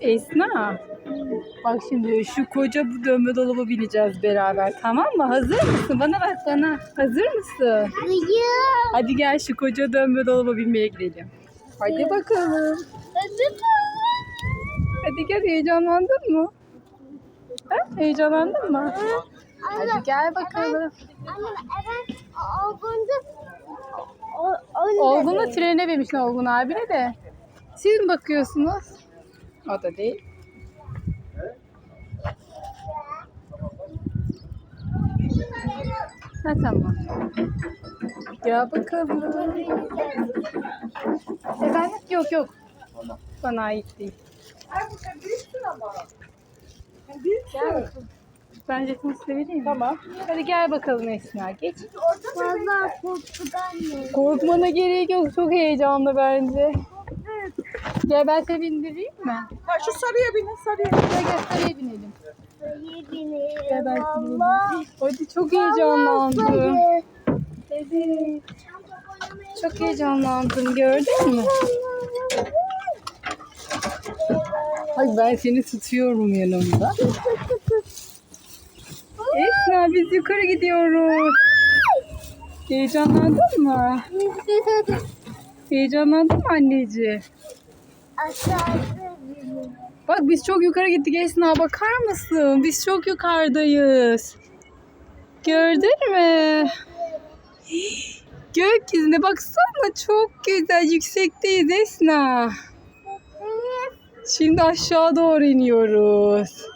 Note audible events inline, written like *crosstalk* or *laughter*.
Esna. Bak şimdi şu koca bu dönme dolaba bineceğiz beraber tamam mı? Hazır mısın? Bana bak bana. Hazır mısın? Hayır. Hadi gel şu koca dönme dolaba binmeye gidelim. Hadi bakalım. Hadi gel heyecanlandın mı? Ha? Heyecanlandın mı? Hadi gel bakalım. Anne evet Olgun'da o, Olgun'la trene binmişsin Olgun abine de. Siz mi bakıyorsunuz? O da değil. Ha tamam. Gel bakalım. Efendim? Yok yok. Bana ait değil. Ben jetimi size vereyim. Tamam. Hadi gel bakalım Esna. Geç. Valla korkudan mı? Korkmana gerek yok. Çok heyecanlı bence. Gel ben seni bindireyim mi? Ha şu sarıya binin sarıya. Gel gel saraya binelim. Binelim. Gel ben seni. Hadi çok heyecanlandım. Evet. Çok heyecanlandım. Gördün mü? Ay ben seni tutuyorum yanımda. Esna biz yukarı gidiyoruz. Heyecanlandın mı? *laughs* Heyecanlandın mı anneciğim? Bak biz çok yukarı gittik Esna bakar mısın? Biz çok yukarıdayız. Gördün mü? Gökyüzüne baksana çok güzel yüksekteyiz Esna. Şimdi aşağı doğru iniyoruz.